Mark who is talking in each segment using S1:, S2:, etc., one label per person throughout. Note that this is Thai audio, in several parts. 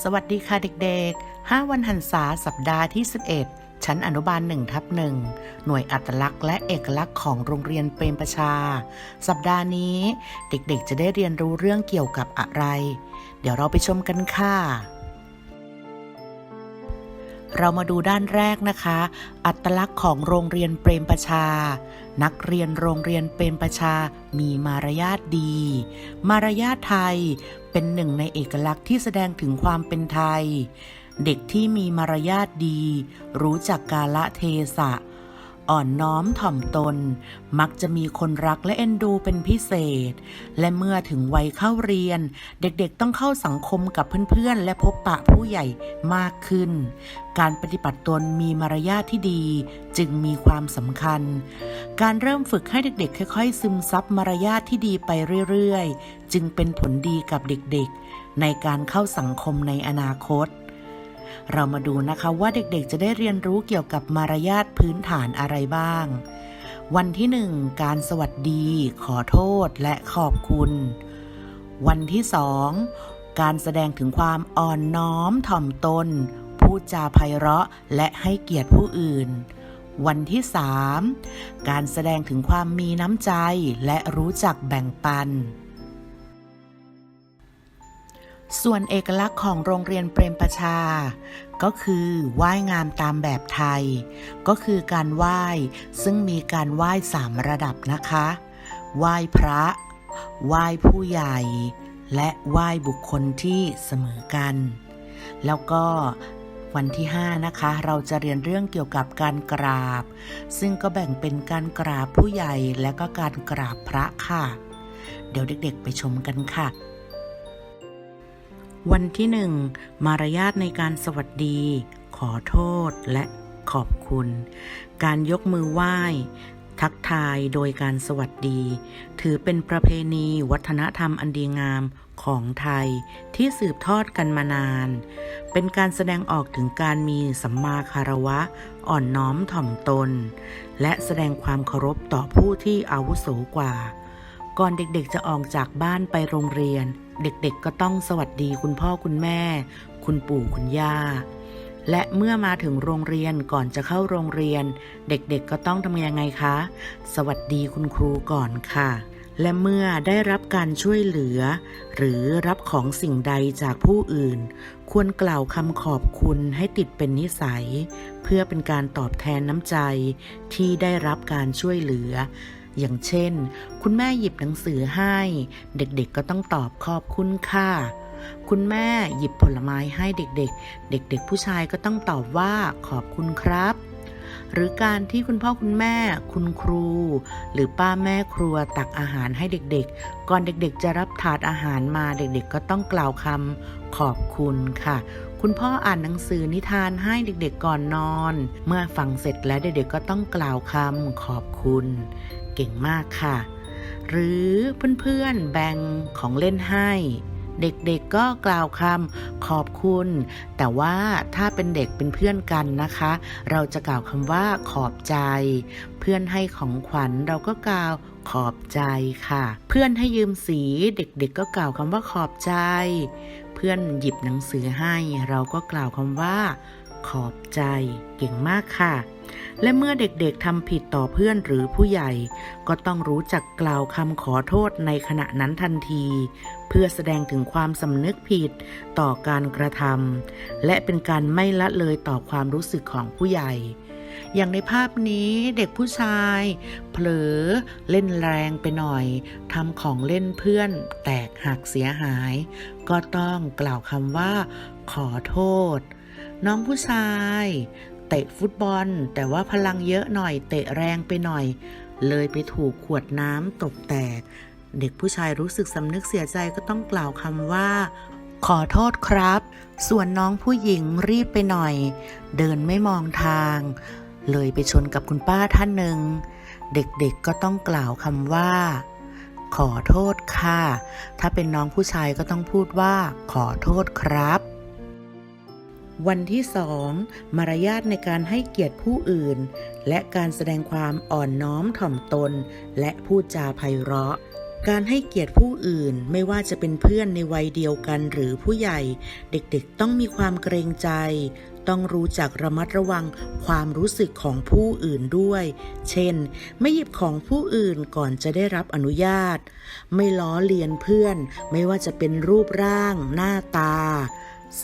S1: สวัสดีค่ะเด็กๆ 5 วันหันษาสัปดาห์ที่ 11 ชั้นอนุบาล1ทับ1หน่วยอัตลักษณ์และเอกลักษณ์ของโรงเรียนเปรมประชา สัปดาห์นี้เด็กๆ จะได้เรียนรู้เรื่องเกี่ยวกับอะไร เดี๋ยวเราไปชมกันค่ะ เรามาดูด้านแรกนะคะ อัตลักษณ์ของโรงเรียนเปรมประชา นักเรียนโรงเรียนเปรมประชา มีมารยาทดี มารยาทไทย เป็นหนึ่งในเอกลักษณ์ที่แสดงถึงความเป็นไทย เด็กที่มีมารยาทดี รู้จักกาละเทศะ อ่อนน้อมถ่อมตน มักจะมีคนรักและเอ็นดูเป็นพิเศษ และเมื่อถึงวัยเข้าเรียน เด็กๆต้องเข้าสังคมกับเพื่อนๆ และพบปะผู้ใหญ่มากขึ้น การปฏิบัติตนมีมารยาทที่ดีจึงมีความสำคัญ การเริ่มฝึกให้เด็กๆ ค่อยๆ ซึมซับมารยาทที่ดีไปเรื่อยๆ จึงเป็นผลดีกับเด็กๆ ในการเข้าสังคมในอนาคต เรามาดูนะคะว่าเด็กๆจะได้เรียนรู้เกี่ยวกับมารยาทพื้นฐานอะไรบ้าง วันที่หนึ่งการสวัสดี ขอโทษและขอบคุณ วันที่สองการแสดงถึงความอ่อนน้อมถ่อมตน พูดจาไพเราะและให้เกียรติผู้อื่นวันที่สามการแสดงถึงความมีน้ำใจและรู้จักแบ่งปัน ส่วนเอกลักษณ์ของโรงเรียนเปรมประชา ก็คือไหว้งามตามแบบไทย ก็คือการไหว้ซึ่งมีการไหว้สามระดับนะคะไหว้พระไหว้ผู้ใหญ่ และไหว้บุคคลที่เสมอกัน แล้วก็วันที่ 5 นะคะ เราจะเรียนเรื่องเกี่ยวกับการกราบ ซึ่งก็แบ่งเป็นการกราบผู้ใหญ่และก็การกราบพระค่ะ เดี๋ยวเด็กๆไปชมกันค่ะ วันที่หนึ่งมารยาทในการสวัสดี ขอโทษและขอบคุณ การยกมือไหว้ ทักทายโดยการสวัสดี ถือเป็นประเพณีวัฒนธรรมอันดีงามของไทยที่สืบทอดกันมานาน เป็นการแสดงออกถึงการมีสัมมาคารวะ อ่อนน้อมถ่อมตน และแสดงความเคารพต่อผู้ที่อาวุโสกว่า ก่อนเด็กๆจะออกจากบ้านไปโรงเรียน เด็กๆก็ต้องสวัสดีคุณพ่อคุณแม่ คุณปู่คุณย่า และเมื่อมาถึงโรงเรียนก่อนจะเข้าโรงเรียน เด็กๆก็ต้องทำยังไงคะ สวัสดีคุณครูก่อนค่ะ และเมื่อได้รับการช่วยเหลือ หรือรับของสิ่งใดจากผู้อื่น ควรกล่าวคำขอบคุณให้ติดเป็นนิสัย เพื่อเป็นการตอบแทนน้ำใจที่ได้รับการช่วยเหลือ อย่างเช่น คุณแม่หยิบหนังสือให้ เด็กๆก็ต้องตอบขอบคุณค่ะ คุณแม่หยิบผลไม้ให้เด็กๆ เด็กๆ ผู้ชายก็ต้องตอบว่าขอบคุณครับ หรือการที่คุณพ่อคุณแม่ คุณครู หรือป้าแม่ครัวตักอาหารให้เด็กๆ ก่อนเด็กๆ จะรับถาดอาหารมาเด็กๆ ก็ต้องกล่าวคำขอบคุณค่ะ คุณพ่ออ่านหนังสือนิทานให้เด็กๆก่อนนอน เมื่อฟังเสร็จแล้วเด็กๆ ก็ต้องกล่าวคำขอบคุณ เก่งมากค่ะ หรือเพื่อนๆแบ่งของเล่นให้ เด็กๆก็กล่าวคำขอบคุณ แต่ว่าถ้าเป็นเด็กเป็นเพื่อนกันนะคะ เราจะกล่าวคำว่าขอบใจ เพื่อนให้ของขวัญเราก็กล่าวขอบใจค่ะ เพื่อนให้ยืมสีเด็กๆก็กล่าวคำว่าขอบใจ เพื่อนหยิบหนังสือให้เราก็กล่าวคำว่า ขอบใจ เก่งมากค่ะ และเมื่อเด็กๆทำผิดต่อเพื่อนหรือผู้ใหญ่ ก็ต้องรู้จักกล่าวคำขอโทษในขณะนั้นทันที เพื่อแสดงถึงความสำนึกผิดต่อการกระทำและเป็นการไม่ละเลยต่อความรู้สึกของผู้ใหญ่ อย่างในภาพนี้เด็กผู้ชาย เผลอเล่นแรงไปหน่อยทำของเล่นเพื่อนแตกหักเสียหาย ก็ต้องกล่าวคำว่า ขอโทษ น้องผู้ชายเตะฟุตบอล แต่ว่าพลังเยอะหน่อยเตะแรงไปหน่อย เลยไปถูกขวดน้ำตกแตก เด็กผู้ชายรู้สึกสำนึกเสียใจก็ต้องกล่าวคำว่า ขอโทษครับ ส่วนน้องผู้หญิงรีบไปหน่อย เดินไม่มองทาง เลยไปชนกับคุณป้าท่านหนึ่ง เด็กๆก็ต้องกล่าวคำว่า ขอโทษค่ะ ถ้าเป็นน้องผู้ชายก็ต้องพูดว่า ขอโทษครับวันที่สองมารยาทในการให้เกียรติผู้อื่น และการแสดงความอ่อนน้อมถ่อมตน และพูดจาไพเราะ การให้เกียรติผู้อื่นไม่ว่าจะเป็นเพื่อนในวัยเดียวกันหรือผู้ใหญ่ เด็กๆต้องมีความเกรงใจ ต้องรู้จักระมัดระวังความรู้สึกของผู้อื่นด้วย เช่น ไม่หยิบของผู้อื่นก่อนจะได้รับอนุญาต ไม่ล้อเลียนเพื่อน ไม่ว่าจะเป็นรูปร่าง หน้าตา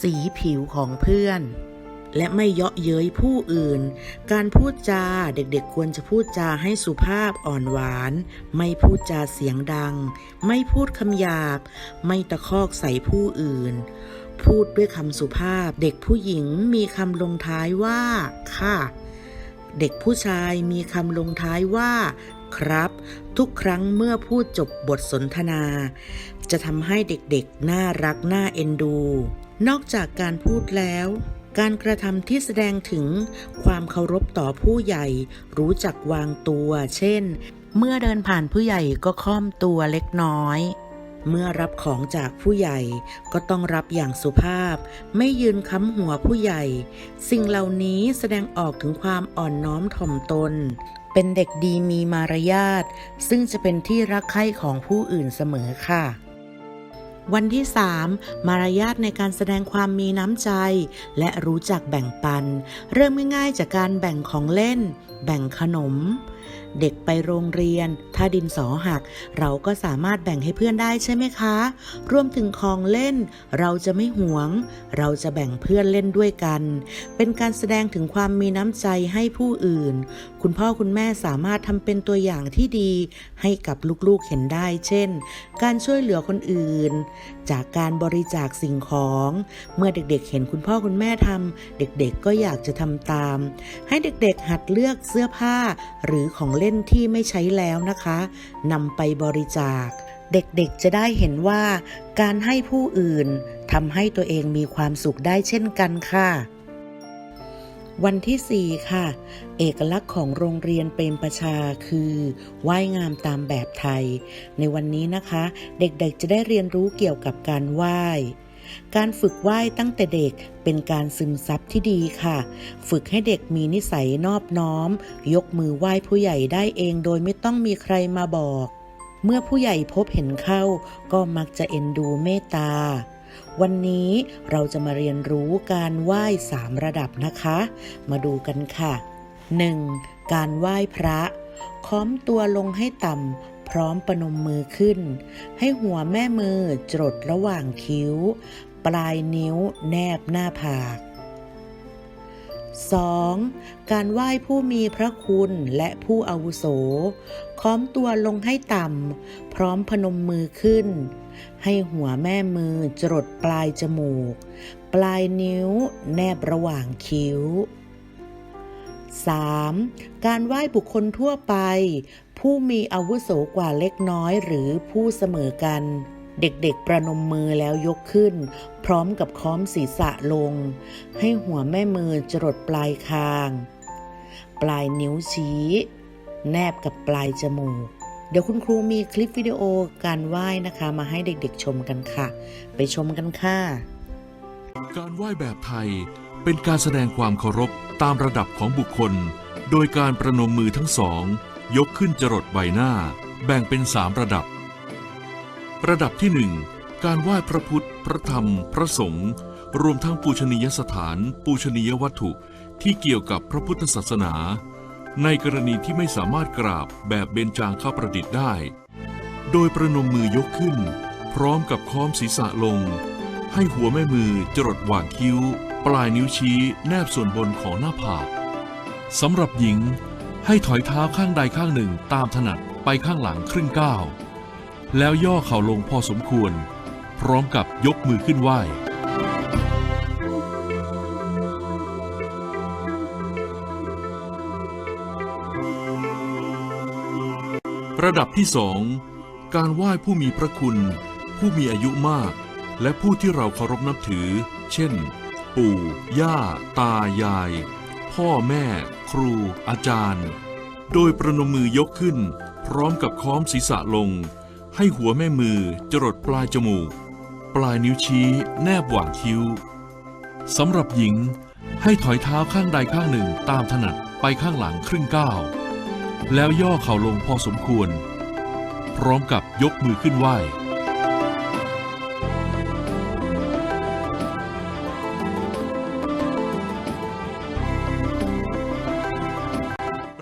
S1: สีผิวของเพื่อน และไม่เยาะเย้ยผู้อื่น การพูดจาเด็กๆควรจะพูดจาให้สุภาพอ่อนหวาน ไม่พูดจาเสียงดัง ไม่พูดคำหยาบ ไม่ตะคอกใส่ผู้อื่น พูดด้วยคำสุภาพ เด็กผู้หญิงมีคำลงท้ายว่า ค่ะ เด็กผู้ชายมีคำลงท้ายว่า ครับ ทุกครั้งเมื่อพูดจบบทสนทนา จะทำให้เด็กๆ น่ารักน่าเอ็นดู นอกจากการพูดแล้ว การกระทำที่แสดงถึงความเคารพต่อผู้ใหญ่ รู้จักวางตัว เช่น เมื่อเดินผ่านผู้ใหญ่ก็ค่อมตัวเล็กน้อย เมื่อรับของจากผู้ใหญ่ก็ต้องรับอย่างสุภาพ ไม่ยืนค้ำหัวผู้ใหญ่ สิ่งเหล่านี้แสดงออกถึงความอ่อนน้อมถ่อมตน เป็นเด็กดีมีมารยาท ซึ่งจะเป็นที่รักใคร่ของผู้อื่นเสมอค่ะ วันที่ 3 มารยาทในการแสดงความมีน้ำใจ และรู้จักแบ่งปัน เริ่มง่ายๆจากการแบ่งของเล่น แบ่งขนม เด็กไปโรงเรียน ถ้าดินสอหัก เราก็สามารถแบ่งให้เพื่อนได้ใช่ไหมคะ รวมถึงของเล่น เราจะไม่หวง เราจะแบ่งเพื่อนเล่นด้วยกัน เป็นการแสดงถึงความมีน้ำใจให้ผู้อื่น คุณพ่อคุณแม่สามารถทำเป็นตัวอย่างที่ดี ให้กับลูกๆเห็นได้ เช่น การช่วยเหลือคนอื่น จากการบริจาคสิ่งของ เมื่อเด็กๆ เห็นคุณพ่อคุณแม่ทำเด็กๆก็อยากจะทำตาม ให้เด็กๆหัดเลือกเสื้อผ้า หรือของเล่นที่ไม่ใช้แล้วนะคะนำไปบริจาค เด็กๆจะได้เห็นว่า การให้ผู้อื่นทำให้ตัวเองมีความสุขได้เช่นกันค่ะ วันที่ 4 ค่ะ เอกลักษณ์ของโรงเรียนเปรมประชาคือว่ายงามตามแบบไทย ในวันนี้นะคะ เด็กๆจะได้เรียนรู้เกี่ยวกับการไหว้การฝึกไหว้ตั้งแต่เด็กเป็นการซึมซับที่ดีค่ะ ฝึกให้เด็กมีนิสัยนอบน้อม ยกมือไหว้ผู้ใหญ่ได้เองโดยไม่ต้องมีใครมาบอก เมื่อผู้ใหญ่พบเห็นเข้า ก็มักจะเอ็นดูเมตตา วันนี้เราจะมาเรียนรู้การไหว้สามระดับนะคะ มาดูกันค่ะ 1. การไหว้พระ ค้อมตัวลงให้ต่ำพร้อมประนมมือขึ้น ให้หัวแม่มือจดระหว่างคิ้ว ปลายนิ้วแนบหน้าผาก 2. การไหว้ผู้มีพระคุณและผู้อาวุโส ค้อมตัวลงให้ต่ำ พร้อมพนมมือขึ้น ให้หัวแม่มือจรดปลายจมูก ปลายนิ้วแนบระหว่างคิ้ว 3. การไหว้บุคคลทั่วไป ผู้มีอาวุโสกว่าเล็กน้อยหรือผู้เสมอกัน เด็กๆประนมมือแล้วยกขึ้น พร้อมกับค้อมศีรษะลง ให้หัวแม่มือจรดปลายคาง ปลายนิ้วชี้ แนบกับปลายจมูก เดี๋ยวคุณครูมีคลิปวิดีโอการไหว้นะคะ มาให้เด็กๆชมกันค่ะ ไปชมกันค่ะ
S2: การไหว้แบบไทยเป็นการแสดงความเคารพตามระดับของบุคคล โดยการประนมมือทั้งสอง ยกขึ้นจรดใบหน้า แบ่งเป็นสามระดับ ระดับที่หนึ่งการไหว้พระพุทธ พระธรรม พระสงฆ์รวมทั้งปูชนียสถาน ปูชนียวัตถุที่เกี่ยวกับพระพุทธศาสนา ในกรณีที่ไม่สามารถกราบแบบเบญจางข้าประดิษฐ์ได้ โดยประนมมือยกขึ้น พร้อมกับค้อมศีรษะลง ให้หัวแม่มือจรดหว่างคิ้ว ปลายนิ้วชี้แนบส่วนบนของหน้าผากสำหรับหญิงให้ถอยเท้าข้างใดข้างหนึ่งตามถนัดไปข้างหลังครึ่งก้าว แล้วย่อเข่าลงพอสมควร พร้อมกับยกมือขึ้นไหว้ ระดับที่สองการไหว้ผู้มีพระคุณ ผู้มีอายุมาก และผู้ที่เราเคารพนับถือ เช่น ปู่ ย่า ตา ยาย พ่อแม่ ครู อาจารย์ โดยประนมมือยกขึ้น พร้อมกับค้อมศีรษะลง ให้หัวแม่มือจรดปลายจมูก ปลายนิ้วชี้แนบหว่างคิ้วสำหรับหญิงให้ถอยเท้าข้างใดข้างหนึ่งตามถนัดไปข้างหลังครึ่งก้าว แล้วย่อเข่าลงพอสมควร พร้อมกับยกมือขึ้นไหว้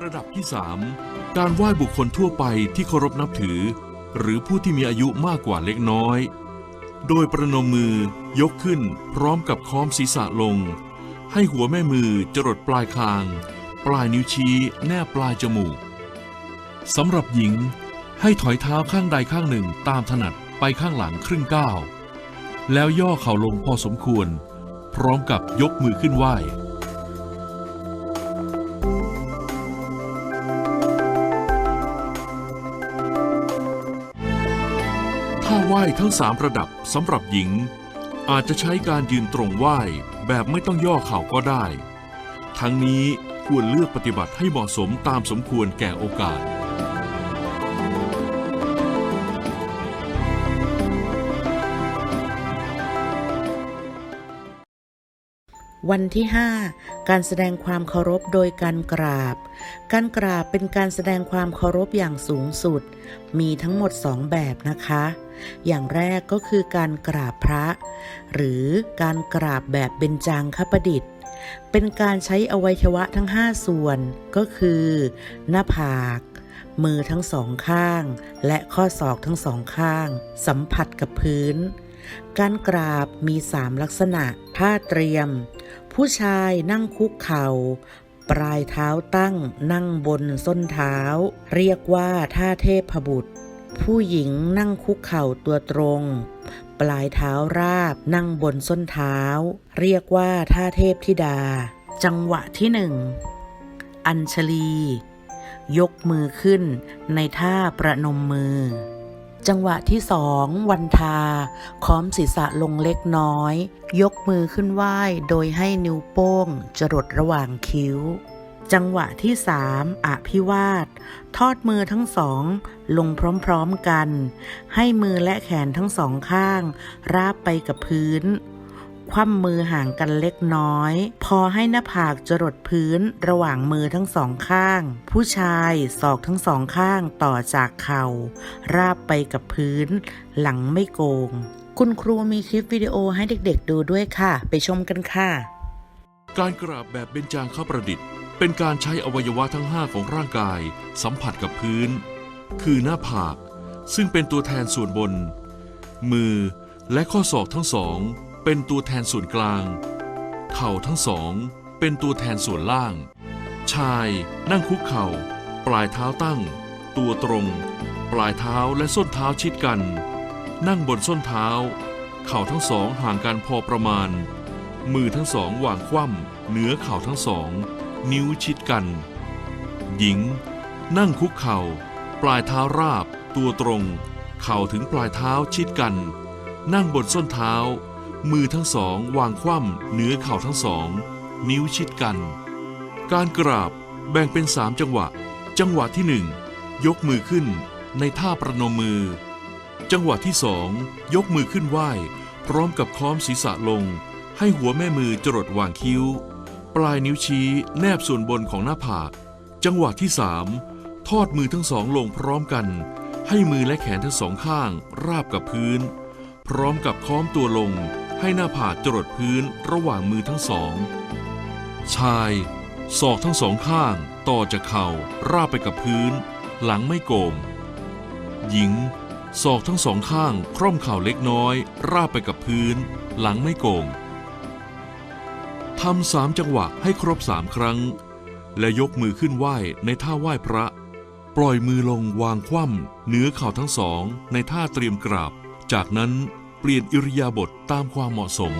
S2: ระดับที่ 3 การไหว้บุคคลทั่วไปที่เคารพนับถือ หรือผู้ที่มีอายุมากกว่าเล็กน้อย โดยประนมมือยกขึ้นพร้อมกับค้อมศีรษะลง ให้หัวแม่มือจรดปลายคาง ปลายนิ้วชี้แนบปลายจมูก สำหรับหญิงให้ถอยเท้าข้างใดข้างหนึ่งตามถนัดไปข้างหลังครึ่งก้าวแล้วย่อเข่าลงพอสมควร พร้อมกับยกมือขึ้นไหว้ถ้าไหว้ทั้งสามระดับสำหรับหญิง อาจจะใช้การยืนตรงไหว้แบบไม่ต้องย่อเข่าก็ได้ ทั้งนี้ควรเลือกปฏิบัติให้เหมาะสมตามสมควรแก่โอกาส
S1: วันที่ 5 การแสดงความเคารพโดยการกราบ การกราบเป็นการแสดงความเคารพอย่างสูงสุด มีทั้งหมดสองแบบนะคะ อย่างแรกก็คือการกราบพระ หรือการกราบแบบเบญจางคประดิษฐ์ เป็นการใช้อวัยวะทั้ง 5 ส่วนก็คือ หน้าผากมือทั้งสองข้าง และข้อศอกทั้งสองข้าง สัมผัสกับพื้น การกราบมี3ลักษณะ ท่าเตรียม ผู้ชายนั่งคุกเข่า ปลายเท้าตั้งนั่งบนส้นเท้า เรียกว่าท่าเทพบุตร ผู้หญิงนั่งคุกเข่าตัวตรง ปลายเท้าราบนั่งบนส้นเท้า เรียกว่าท่าเทพธิดา จังหวะที่หนึ่ง อัญชลี ยกมือขึ้นในท่าประนมมือ จังหวะที่สองวันทา ค้อมศีรษะลงเล็กน้อย ยกมือขึ้นไหว้โดยให้นิ้วโป้ง จรดระหว่างคิ้ว จังหวะที่สามอภิวาท ทอดมือทั้งสอง ลงพร้อมๆกัน ให้มือและแขนทั้งสองข้าง ราบไปกับพื้น คว่ำมือห่างกันเล็กน้อย พอให้หน้าผากจรดพื้นระหว่างมือทั้งสองข้าง ผู้ชายศอกทั้งสองข้างต่อจากเข่า ราบไปกับพื้น หลังไม่โกง คุณครูมีคลิปวิดีโอให้เด็กๆดูด้วยค่ะ ไปชมกันค่ะ
S2: การกราบแบบเบญจางคประดิษฐ์ เป็นการใช้อวัยวะทั้ง 5 ของร่างกาย สัมผัสกับพื้น คือหน้าผาก ซึ่งเป็นตัวแทนส่วนบน มือและข้อศอกทั้งสอง เป็นตัวแทนส่วนกลาง เข่าทั้งสองเป็นตัวแทนส่วนล่าง ชายนั่งคุกเข่า ปลายเท้าตั้ง ตัวตรง ปลายเท้าและส้นเท้าชิดกัน นั่งบนส้นเท้า เข่าทั้งสองห่างกันพอประมาณ มือทั้งสองวางคว่ำเหนือเข่าทั้งสอง นิ้วชิดกัน หญิง นั่งคุกเข่า ปลายเท้าราบ ตัวตรง เข่าถึงปลายเท้าชิดกัน นั่งบนส้นเท้า มือทั้งสองวางคว่ำเหนือเข่าทั้งสอง นิ้วชิดกัน การกราบแบ่งเป็นสามจังหวะ จังหวะที่หนึ่งยกมือขึ้นในท่าประนมมือ จังหวะที่สองยกมือขึ้นไหว้ พร้อมกับคล้อมศีรษะลง ให้หัวแม่มือจรดวางคิ้ว ปลายนิ้วชี้แนบส่วนบนของหน้าผาก จังหวะที่สามทอดมือทั้งสองลงพร้อมกัน ให้มือและแขนทั้งสองข้าง ราบกับพื้น พร้อมกับค้อมตัวลง ให้หน้าผากจรดพื้นระหว่างมือทั้งสอง ชายศอกทั้งสองข้างต่อจากเข่าราบไปกับพื้น หลังไม่โกงหญิงศอกทั้งสองข้างคร่อมเข่าเล็กน้อย ราบไปกับพื้น หลังไม่โกงทำสามจังหวะให้ครบสามครั้ง และยกมือขึ้นไหว้ในท่าไหว้พระ ปล่อยมือลงวางคว่ำเหนือเข่าทั้งสองในท่าเตรียมกราบ จากนั้น ปลี่ยนอิริยาบถตามความเหมาะสม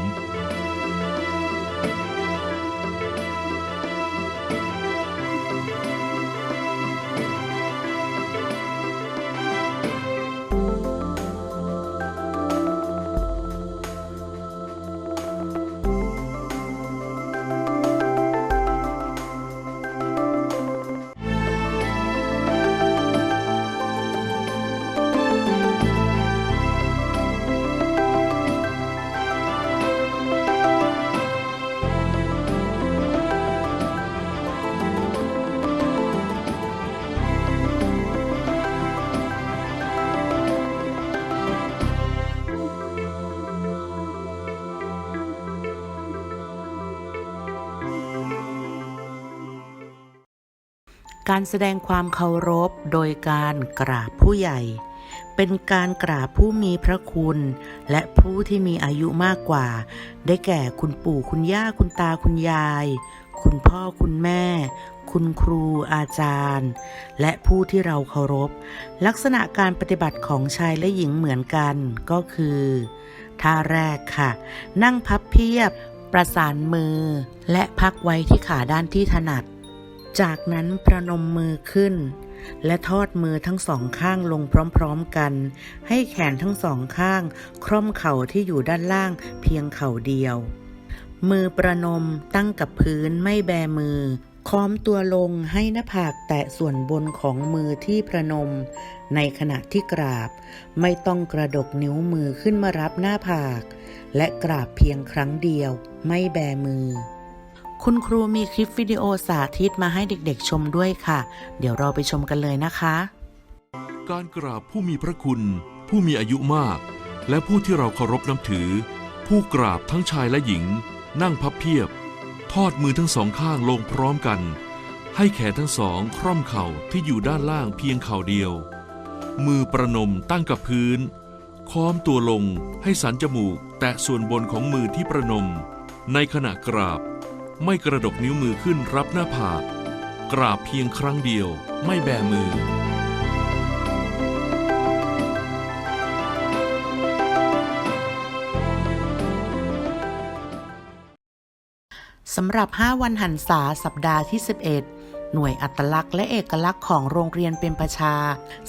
S1: การแสดงความเคารพโดยการกราบผู้ใหญ่ เป็นการกราบผู้มีพระคุณ และผู้ที่มีอายุมากกว่า ได้แก่คุณปู่คุณย่าคุณตาคุณยาย คุณพ่อคุณแม่ คุณครูอาจารย์ และผู้ที่เราเคารพ ลักษณะการปฏิบัติของชายและหญิงเหมือนกันก็คือท่าแรกค่ะ นั่งพับเพียบ ประสานมือ และพักไว้ที่ขาด้านที่ถนัด จากนั้นประนมมือขึ้น และทอดมือทั้งสองข้างลงพร้อมๆกัน ให้แขนทั้งสองข้าง คร่อมเข่าที่อยู่ด้านล่างเพียงเข่าเดียว มือประนมตั้งกับพื้นไม่แบมือ ค้อมตัวลงให้หน้าผากแตะส่วนบนของมือที่ประนม ในขณะที่กราบ ไม่ต้องกระดกนิ้วมือขึ้นมารับหน้าผาก และกราบเพียงครั้งเดียว ไม่แบมือ คุณครูมีคลิปวิดีโอสาธิตมาให้เด็กๆชมด้วยค่ะ เดี๋ยวเราไปชมกันเลยนะคะ
S2: การกราบผู้มีพระคุณ ผู้มีอายุมาก และผู้ที่เราเคารพนับถือ ผู้กราบทั้งชายและหญิง นั่งพับเพียบ ทอดมือทั้งสองข้างลงพร้อมกัน ให้แขนทั้งสองคร่อมเข่าที่อยู่ด้านล่างเพียงเข่าเดียว มือประนมตั้งกับพื้น ค้อมตัวลงให้สันจมูก แตะส่วนบนของมือที่ประนม ในขณะกราบ ไม่กระดกนิ้วมือขึ้นรับหน้าผากกราบเพียงครั้งเดียวไม่แบมือ
S1: สำหรับ 5 วันหันษาสัปดาห์ที่ 11 หน่วยอัตลักษณ์และเอกลักษณ์ของโรงเรียนเป็นประชา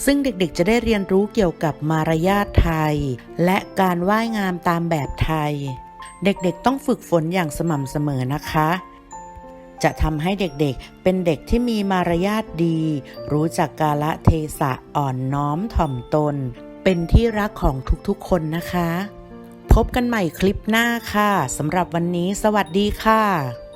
S1: ซึ่งเด็กๆจะได้เรียนรู้เกี่ยวกับมารยาทไทย และการว่ายงามตามแบบไทย เด็กๆต้องฝึกฝนอย่างสม่ำเสมอนะคะ จะทำให้เด็กๆเป็นเด็กที่มีมารยาทดี รู้จักกาละเทศะอ่อนน้อมถ่อมตน เป็นที่รักของทุกๆคนนะคะ พบกันใหม่คลิปหน้าค่ะสำหรับวันนี้สวัสดีค่ะ